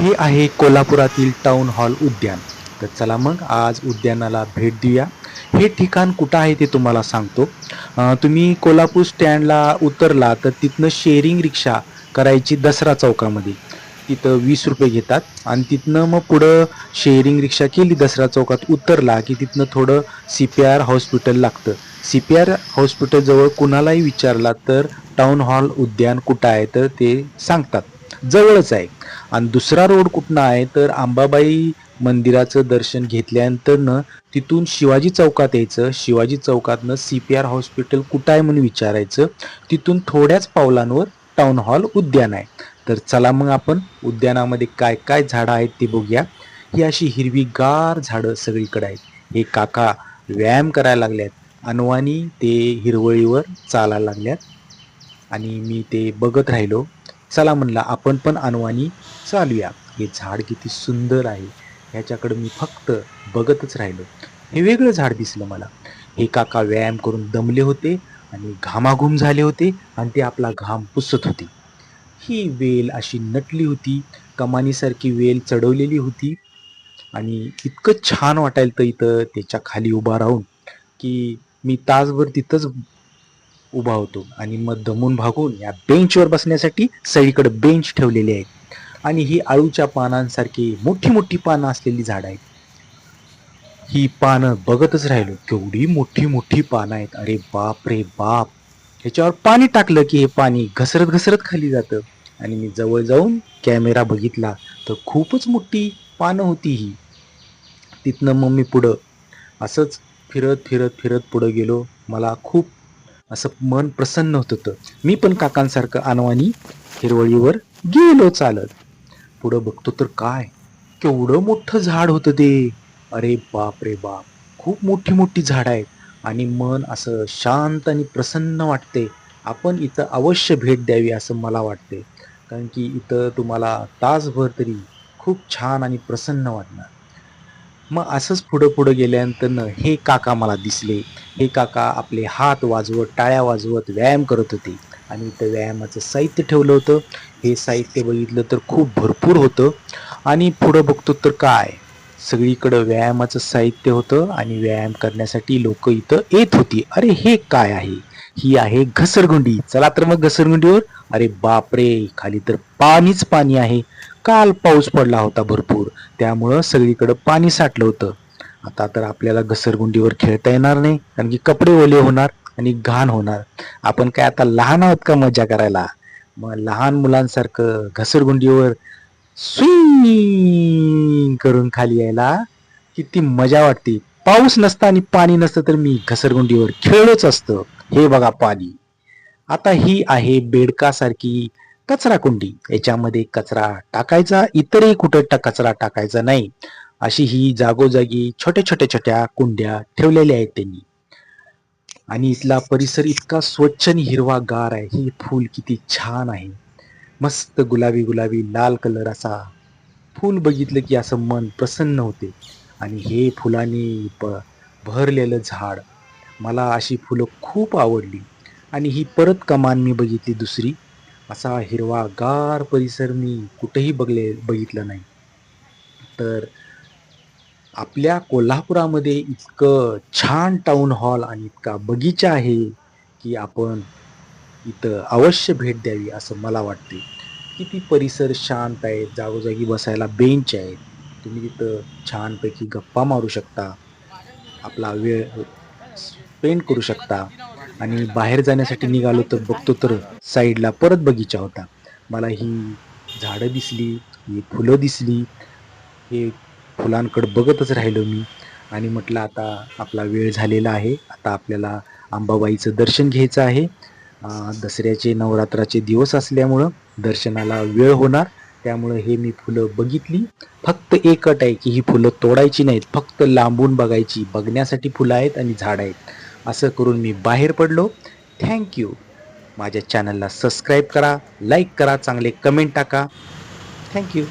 हे आहे कोल्हापुरातील टाउन हॉल उद्यान. तर चला मग आज उद्यानाला भेट देऊया. हे ठिकाण कुठं आहे ते तुम्हाला सांगतो. तुम्ही कोल्हापूर स्टँडला उतरला तर तिथनं शेअरिंग रिक्षा करायची दसरा चौकामध्ये. तिथं वीस रुपये घेतात आणि तिथनं मग पुढं शेअरिंग रिक्षा केली दसरा चौकात उतरला की तिथनं थोडं सी पी आर हॉस्पिटल लागतं. सी पी आर हॉस्पिटलजवळ कुणालाही विचारला तर टाउन हॉल उद्यान कुठं आहे तर ते सांगतात. जवळच आहे. आणि दुसरा रोड कुठनं आहे तर अंबाबाई मंदिराचं दर्शन घेतल्यानंतरनं तिथून शिवाजी चौकात यायचं. शिवाजी चौकातनं सी पी आर हॉस्पिटल कुठं आहे म्हणून विचारायचं. तिथून थोड्याच पावलांवर टाउन हॉल उद्यान आहे. तर चला मग आपण उद्यानामध्ये काय काय झाडं आहेत ते बघूया. ही अशी हिरवीगार झाडं सगळीकडे आहेत. हे काका व्यायाम करायला लागल्यात. अनवानी ते हिरवळीवर चालायला लागल्यात. आणि मी ते बघत राहिलो. चला म्हणला आपण पण अनवानी चालूया. हे झाड किती सुंदर आहे. ह्याच्याकडं मी फक्त बघतच राहिलो. हे वेगळं झाड दिसलं मला. हे काका व्यायाम करून दमले होते आणि घामाघूम झाले होते आणि ते आपला घाम पुसत होते. ही वेल अशी नटली होती कमानीसारखी वेल चढवलेली होती आणि इतकं छान वाटायला तर इथं त्याच्याखाली उभा राहून की मी तासभर तिथंच उभा होतो आणि मग दमून भागून या बेंचवर बसण्यासाठी सगळीकडे बेंच ठेवलेले आहेत. आणि ही आळूच्या पानांसारखी मोठी मोठी पानं असलेली झाड आहेत. ही पानं बघतच राहिलो केवढी मोठी मोठी पानं आहेत. अरे बाप रे बाप. ह्याच्यावर पाणी टाकलं की हे पाणी घसरत घसरत खाली जातं. आणि मी जवळ जाऊन कॅमेरा बघितला तर खूपच मोठी पानं होती ही. तिथनं मग मी पुढं असंच फिरत फिरत फिरत पुढं गेलो. मला खूप असं मन प्रसन्न होत होतं. मी पण काकांसारखं अनवानी हिरवळीवर गेलो चालत. पुढं बघतो तर काय? केवढं मोठं झाड होतं ते. अरे बाप रे बाप. खूप मोठी मोठी झाडं आहेत. आणि मन असं शांत आणि प्रसन्न वाटते. आपण इथं अवश्य भेट द्यावी असं मला वाटते. कारण की इथं तुम्हाला तासभर तरी खूप छान आणि प्रसन्न वाटणार. मग असंच पुढं पुढं गेल्यानंतर हे काका मला दिसले. हे काका आपले हात वाजवत टाळ्या वाजवत व्यायाम करत होते. आणि इथं व्यायामाचं साहित्य ठेवलं होतं. हे साहित्य बघितलं तर खूप भरपूर होतं. आणि पुढं बघतो तर काय? सगळीकडं व्यायामाचं साहित्य होतं आणि व्यायाम करण्यासाठी लोक इथं येत होती. अरे हे काय आहे? ही आहे घसरगुंडी. चला तर मग घसरगुंडीवर. अरे बापरे खाली तर पाणीच पाणी आहे. काल पाऊस पडला होता भरपूर. त्यामुळं सगळीकडं पाणी साठलं होतं. आता तर आपल्याला घसरगुंडीवर खेळता येणार नाही कारण की कपडे ओले होणार आणि घाण होणार. आपण काय आता लहान आहोत का मजा करायला? मग लहान मुलांसारखं घसरगुंडीवर स्विंग करून खाली यायला किती मजा वाटते. पाऊस नसता आणि पाणी नसतं तर मी घसरगुंडीवर खेळलोच असतं. हे बघा पाणी. आता ही आहे बेडकासारखी कचरा कुंडी याच्यामध्ये कचरा टाकायचा इतरही कुठं कचरा टाकायचा नाही. अशी ही जागोजागी छोट्या छोट्या छोट्या कुंड्या ठेवलेल्या आहेत त्यांनी. आणि इथला परिसर इतका स्वच्छ आणि हिरवागार आहे. ही फूल किती छान आहे. मस्त गुलाबी गुलाबी लाल कलर असा फूल बघितलं की असं मन प्रसन्न होते. आणि हे फुलांनी प भरलेलं झाड मला अशी फुलं खूप आवडली. आणि ही परत कमान मी बघितली दुसरी. असा हिरवागार परिसर मी कुठेही बघले बघितलं नाही. तर आपल्या कोल्हापुरामध्ये इतकं छान टाऊन हॉल आणि इतका बगीचा आहे की आपण इथं अवश्य भेट द्यावी असं मला वाटते. किती परिसर शांत आहे जागोजागी बसायला बेंच आहेत. तुम्ही तिथं छानपैकी गप्पा मारू शकता. आपला वेळ स्पेंड करू शकता. आणि बाहेर जाण्यासाठी निघालो तर बघतो तर साईडला परत बगीचा होता. मला ही झाडं दिसली ही फुलं दिसली. हे फुलांकडं बघतच राहिलो मी. आणि म्हटलं आता आपला वेळ झालेला आहे. आता आपल्याला अंबाबाईचं दर्शन घ्यायचं आहे. दसऱ्याचे नवरात्राचे दिवस असल्यामुळं दर्शनाला वेळ होणार. त्यामुळं हे मी फुलं बघितली. फक्त एक अट आहे की ही फुलं तोडायची नाहीत. फक्त लांबून बघायची. बघण्यासाठी फुलं आहेत आणि झाड आहेत. असं करून मी बाहेर पडलो. थँक्यू माझ्या चॅनलला सबस्क्राईब करा लाईक करा चांगले कमेंट टाका. थँक्यू